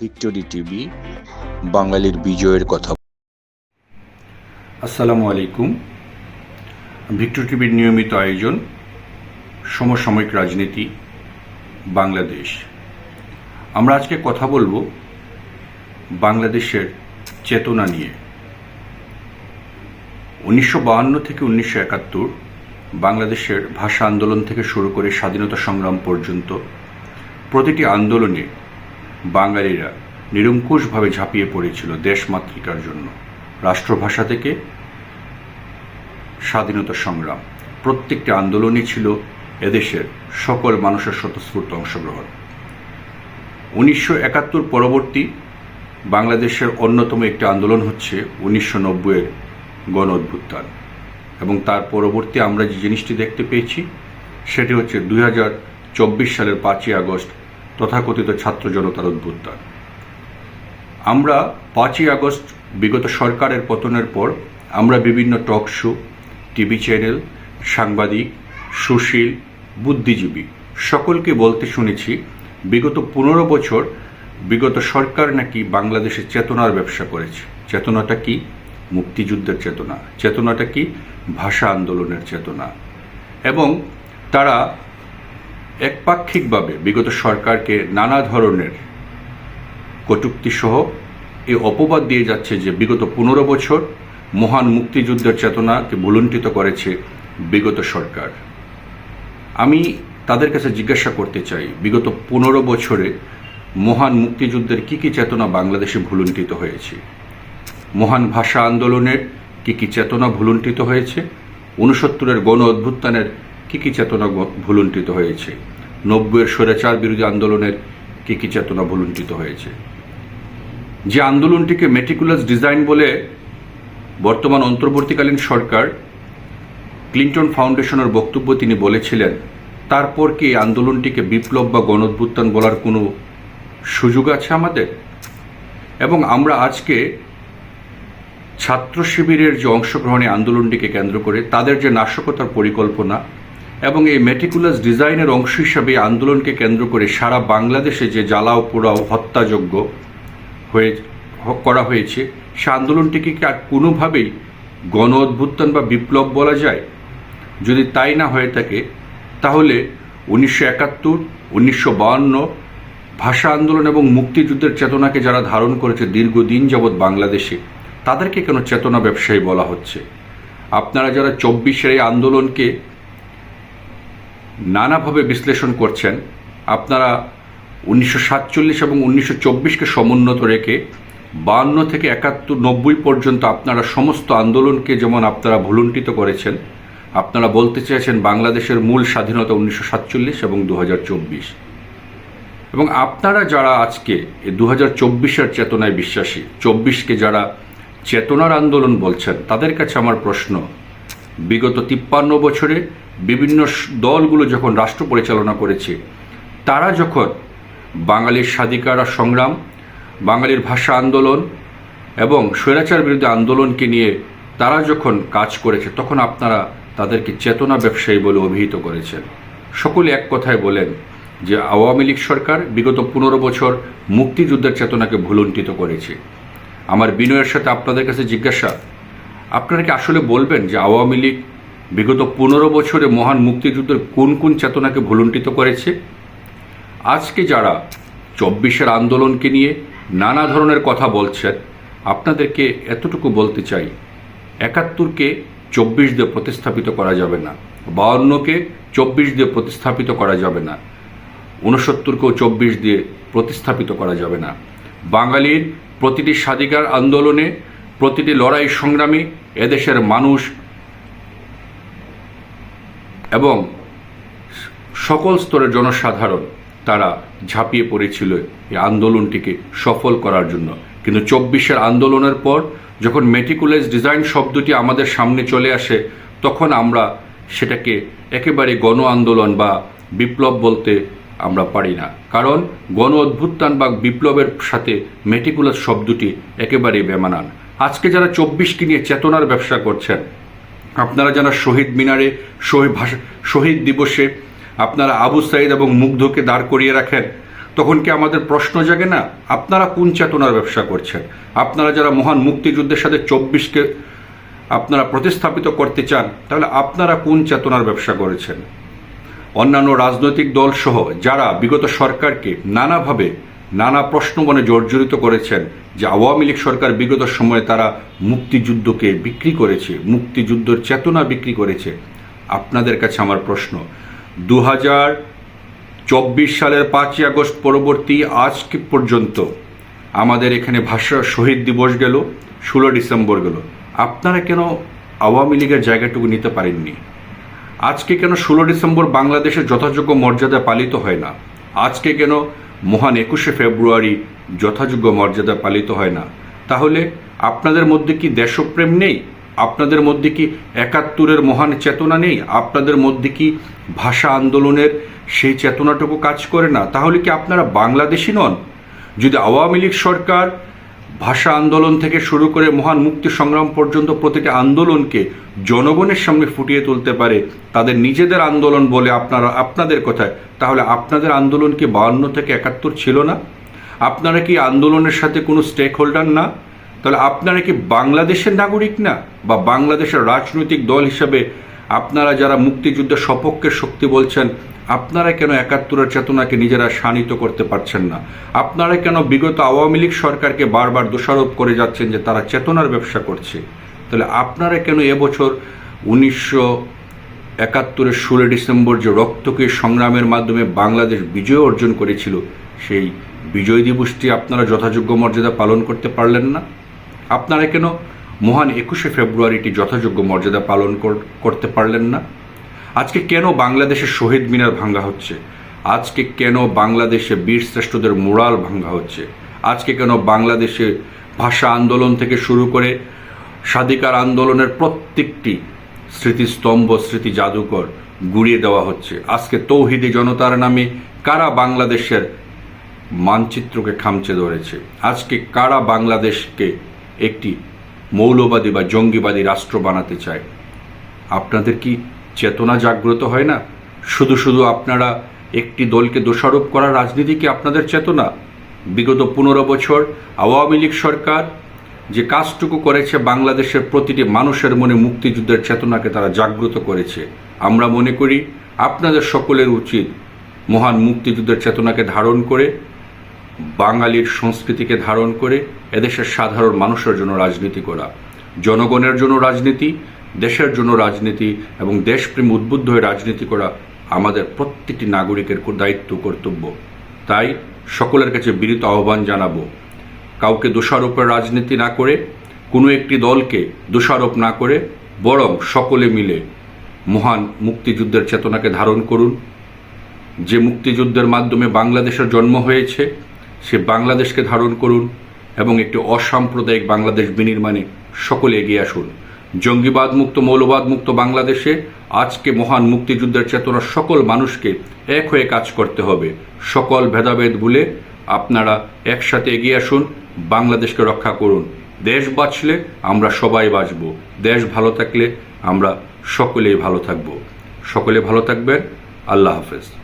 Victory TV বাঙালির বিজয়ের কথা। আসসালামু আলাইকুম। ভিক্টর টিভির নিয়মিত আয়োজন, সমসাময়িক রাজনীতি, বাংলাদেশ। আমরা আজকে কথা বলব বাংলাদেশের চেতনা নিয়ে। উনিশশো থেকে উনিশশো একাত্তর বাংলাদেশের ভাষা আন্দোলন থেকে শুরু করে স্বাধীনতা সংগ্রাম পর্যন্ত প্রতিটি আন্দোলনে বাঙালিরা নিরঙ্কুশভাবে ঝাঁপিয়ে পড়েছিল দেশমাতৃকার জন্য। রাষ্ট্রভাষা থেকে স্বাধীনতা সংগ্রাম। প্রত্যেকটি আন্দোলনই ছিল এদেশের সকল মানুষের স্বতঃস্ফূর্ত অংশগ্রহণ। উনিশশো একাত্তর পরবর্তী বাংলাদেশের অন্যতম একটি আন্দোলন হচ্ছে উনিশশো নব্বইয়ের গণ অভ্যুত্থান। এবং তার পরবর্তী আমরা যে জিনিসটি দেখতে পেয়েছি, সেটি হচ্ছে দুই হাজার চব্বিশ সালের পাঁচই আগস্ট তথাকথিত ছাত্র জনতার অভ্যুত্থান আমরা পাঁচই আগস্ট, বিগত সরকারের পতনের পর আমরা বিভিন্ন টক শো, টিভি চ্যানেল, সাংবাদিক, সুশীল, বুদ্ধিজীবী সকলকে বলতে শুনেছি, বিগত পনেরো বছর বিগত সরকার নাকি বাংলাদেশে চেতনার ব্যবসা করেছে। চেতনাটা কি? মুক্তিযুদ্ধের চেতনা। চেতনাটা কি? ভাষা আন্দোলনের চেতনা। এবং তারা একপাক্ষিকভাবে বিগত সরকারকে নানা ধরনের কটুক্তি সহ এই অপবাদ দিয়ে যাচ্ছে যে বিগত পনেরো বছর মহান মুক্তিযুদ্ধের চেতনাকে ভুলুণ্ঠিত করেছে বিগত সরকার। আমি তাদের কাছে জিজ্ঞাসা করতে চাই, বিগত পনেরো বছরে মহান মুক্তিযুদ্ধের কী কী চেতনা বাংলাদেশে ভুলুণ্ঠিত হয়েছে? মহান ভাষা আন্দোলনের কী কী চেতনা ভুলুণ্ঠিত হয়েছে? ঊনসত্তরের গণ অভ্যুত্থানের কী কী চেতনা ভুলুণ্ঠিত হয়েছে? নব্বইয়ের স্বৈরাচার বিরোধী আন্দোলনের কী কী চেতনা ভুলুণ্ঠিত হয়েছে? যে আন্দোলনটিকে মেটিকুলাস ডিজাইন বলে বর্তমান অন্তর্বর্তীকালীন সরকার ক্লিন্টন ফাউন্ডেশনের বক্তব্য তিনি বলেছিলেন, তারপর কি আন্দোলনটিকে বিপ্লব বা গণঅভ্যুত্থান বলার কোনো সুযোগ আছে আমাদের? এবং আমরা আজকে ছাত্র শিবিরের যে অংশগ্রহণে আন্দোলনটিকে কেন্দ্র করে, তাদের যে নাশকতার পরিকল্পনা এবং এই মেটিকুলাস ডিজাইনের অংশ হিসাবে আন্দোলনকে কেন্দ্র করে সারা বাংলাদেশে যে জ্বালাও, পোড়াও হত্যাযোগ্য হয়ে, করা হয়েছে, সে আন্দোলনটিকে কি আর কোনোভাবেই গণ অভ্যুত্থান বা বিপ্লব বলা যায়? যদি তাই না হয়ে থাকে, তাহলে উনিশশো একাত্তর, উনিশশো বাহান্ন ভাষা আন্দোলন এবং মুক্তিযুদ্ধের চেতনাকে যারা ধারণ করেছে দীর্ঘদিন যাবৎ বাংলাদেশে, তাদেরকে কেন চেতনা ব্যবসায়ী বলা হচ্ছে? আপনারা যারা চব্বিশের এই আন্দোলনকে নানাভাবে বিশ্লেষণ করছেন। আপনারা উনিশশো সাতচল্লিশ এবং উনিশশো চব্বিশকে সমুন্নত রেখে বান্ন থেকে একাত্তর নব্বই পর্যন্ত আপনারা সমস্ত আন্দোলনকে যেমন আপনারা ভুলুণ্ঠিত করেছেন, আপনারা বলতে চেয়েছেন বাংলাদেশের মূল স্বাধীনতা উনিশশো সাতচল্লিশ এবং দু চব্বিশ। এবং আপনারা যারা আজকে দু হাজার চব্বিশের চেতনায় বিশ্বাসী, চব্বিশকে যারা চেতনার আন্দোলন বলছেন, তাদের কাছে আমার প্রশ্ন বিগত তিপ্পান্ন বছরে বিভিন্ন দলগুলো যখন রাষ্ট্র পরিচালনা করেছে, তারা যখন বাঙালির স্বাধিকার সংগ্রাম, বাঙালির ভাষা আন্দোলন এবং স্বৈরাচার বিরুদ্ধে আন্দোলনকে নিয়ে তারা যখন কাজ করেছে, তখন আপনারা তাদেরকে চেতনা ব্যবসায়ী বলে অভিহিত করেছেন। সকলে এক কথায় বলেন যে আওয়ামী লীগ সরকার বিগত পনেরো বছর মুক্তিযুদ্ধের চেতনাকে ভুলুণ্ঠিত করেছে। আমার বিনয়ের সাথে আপনাদের কাছে জিজ্ঞাসা আপনারা কি আসলে বলবেন যে আওয়ামী লীগ বিগত পনেরো বছরে মহান মুক্তিযুদ্ধের কোন কোন চেতনাকে ভুলুণ্ঠিত করেছে? আজকে যারা চব্বিশের আন্দোলনকে নিয়ে নানা ধরনের কথা বলছেন, আপনাদেরকে এতটুকু বলতে চাই, একাত্তরকে চব্বিশ দিয়ে প্রতিস্থাপিত করা যাবে না, বাউন্নকে চব্বিশ দিয়ে প্রতিস্থাপিত করা যাবে না, ঊনসত্তরকেও চব্বিশ দিয়ে প্রতিস্থাপিত করা যাবে না। বাঙালির প্রতিটি স্বাধিকার আন্দোলনে, প্রতিটি লড়াই সংগ্রামে এদেশের মানুষ এবং সকল স্তরের জনসাধারণ তারা ঝাঁপিয়ে পড়েছিল এই আন্দোলনটিকে সফল করার জন্য। কিন্তু চব্বিশের আন্দোলনের পর যখন মেটিকুলাস ডিজাইন শব্দটি আমাদের সামনে চলে আসে, তখন আমরা সেটাকে একেবারে গণ আন্দোলন বা বিপ্লব বলতে আমরা পারি না। কারণ গণ অভ্যুত্থান বা বিপ্লবের সাথে মেটিকুলাস শব্দটি একেবারেই বেমানান। আজকে যারা চব্বিশকে নিয়ে চেতনার ব্যবসা করছেন, আপনারা যারা শহীদ মিনারে, শহীদ ভাষা, শহীদ দিবসে আপনারা আবু সাইদ এবং মুগ্ধকে দাঁড় করিয়ে রাখেন, তখন কি আমাদের প্রশ্ন জাগে না, আপনারা কোন চেতনার ব্যবসা করছেন? আপনারা যারা মহান মুক্তিযুদ্ধের সাথে চব্বিশকে আপনারা প্রতিস্থাপিত করতে চান, তাহলে আপনারা কোন চেতনার ব্যবসা করেছেন? অন্যান্য রাজনৈতিক দল সহ যারা বিগত সরকারকে নানাভাবে নানা প্রশ্ন মনে জর্জরিত করেছেন যে আওয়ামী লীগ সরকার বিগত সময়ে তারা মুক্তিযুদ্ধকে বিক্রি করেছে, মুক্তিযুদ্ধের চেতনা বিক্রি করেছে। আপনাদের কাছে আমার প্রশ্ন দু চব্বিশ সালের পাঁচই আগস্ট পরবর্তী আজকে পর্যন্ত আমাদের এখানে ভাষা শহীদ দিবস গেল, ষোলো ডিসেম্বর গেল? আপনারা কেন আওয়ামী লীগের জায়গাটুকু নিতে পারেননি? আজকে কেন ষোলো ডিসেম্বর বাংলাদেশের যথাযোগ্য মর্যাদা পালিত হয় না? আজকে কেন মহান একুশে ফেব্রুয়ারি যথাযোগ্য মর্যাদা পালিত হয় না। তাহলে আপনাদের মধ্যে কি দেশপ্রেম নেই? আপনাদের মধ্যে কি একাত্তরের মহান চেতনা নেই? আপনাদের মধ্যে কি ভাষা আন্দোলনের সেই চেতনাটুকু কাজ করে না? তাহলে কি আপনারা বাংলাদেশি নন? যদি আওয়ামী লীগ সরকার ভাষা আন্দোলন থেকে শুরু করে মহান মুক্তি সংগ্রাম পর্যন্ত প্রতিটি আন্দোলনকে জনগণের সামনে ফুটিয়ে তুলতে পারে তাদের নিজেদের আন্দোলন বলে আপনারা আপনাদের কথায়। তাহলে আপনাদের আন্দোলন কি বাহান্ন থেকে একাত্তর ছিল না? আপনারা কি আন্দোলনের সাথে কোনো স্টেক হোল্ডার না? তাহলে আপনারা কি বাংলাদেশের নাগরিক না? বা বাংলাদেশের রাজনৈতিক দল হিসাবে আপনারা যারা মুক্তিযুদ্ধের সপক্ষে শক্তি বলছেন, আপনারা কেন একাত্তরের চেতনাকে নিজেরা শানিত করতে পারছেন না? আপনারা কেন বিগত আওয়ামী লীগ সরকারকে বারবার দোষারোপ করে যাচ্ছেন যে তারা চেতনার ব্যবসা করছে? তাহলে আপনারা কেন এবছর উনিশশো একাত্তরের ষোলো ডিসেম্বর যে রক্তকে সংগ্রামের মাধ্যমে বাংলাদেশ বিজয় অর্জন করেছিল, সেই বিজয় দিবসটি আপনারা যথাযোগ্য মর্যাদা পালন করতে পারলেন না? আপনারা কেন মহান একুশে ফেব্রুয়ারিটি যথাযোগ্য মর্যাদা পালন করতে পারলেন না। আজকে কেন বাংলাদেশের শহীদ মিনার ভাঙ্গা হচ্ছে? আজকে কেন বাংলাদেশে বীর শ্রেষ্ঠদের মোরাল ভাঙ্গা হচ্ছে? আজকে কেন বাংলাদেশে ভাষা আন্দোলন থেকে শুরু করে স্বাধিকার আন্দোলনের প্রত্যেকটি স্মৃতিস্তম্ভ, স্মৃতি জাদুকর গুড়িয়ে দেওয়া হচ্ছে? আজকে তৌহিদি জনতার নামে কারা বাংলাদেশের মানচিত্রকে খামচে ধরেছে? আজকে কারা বাংলাদেশকে একটি মৌলবাদী বা জঙ্গিবাদী রাষ্ট্র বানাতে চায়। আপনাদের কি চেতনা জাগ্রত হয় না? শুধু শুধু আপনারা একটি দলকে দোষারোপ করার রাজনীতি কি আপনাদের চেতনা? বিগত পনেরো বছর আওয়ামী লীগ সরকার যে কাজটুকু করেছে বাংলাদেশের প্রতিটি মানুষের মনে মুক্তিযুদ্ধের চেতনাকে তারা জাগ্রত করেছে। আমরা মনে করি আপনাদের সকলের উচিত মহান মুক্তিযুদ্ধের চেতনাকে ধারণ করে বাঙালির সংস্কৃতিকে ধারণ করে এদেশের সাধারণ মানুষের জন্য রাজনীতি করা। জনগণের জন্য রাজনীতি, দেশের জন্য রাজনীতি এবং দেশপ্রেম উদ্বুদ্ধ হয়ে রাজনীতি করা আমাদের প্রত্যেকটি নাগরিকের দায়িত্ব, কর্তব্য। তাই সকলের কাছে বিনীত আহ্বান জানাব, কাউকে দোষারোপের রাজনীতি না করে, কোনো একটি দলকে দোষারোপ না করে, বরং সকলে মিলে মহান মুক্তিযুদ্ধের চেতনাকে ধারণ করুন। যে মুক্তিযুদ্ধের মাধ্যমে বাংলাদেশের জন্ম হয়েছে সে বাংলাদেশকে ধারণ করুন এবং একটি অসাম্প্রদায়িক বাংলাদেশ বিনির্মাণে সকলে এগিয়ে আসুন। জঙ্গিবাদ মুক্ত, মৌলবাদ মুক্ত বাংলাদেশে আজকে মহান মুক্তিযুদ্ধের চেতনা সকল মানুষকে এক হয়ে কাজ করতে হবে। সকল ভেদাভেদ ভুলে আপনারা একসাথে এগিয়ে আসুন, বাংলাদেশকে রক্ষা করুন। দেশ বাঁচলে আমরা সবাই বাঁচব। দেশ ভালো থাকলে আমরা সকলেই ভালো থাকব। সকলে ভালো থাকবেন। আল্লাহ হাফেজ।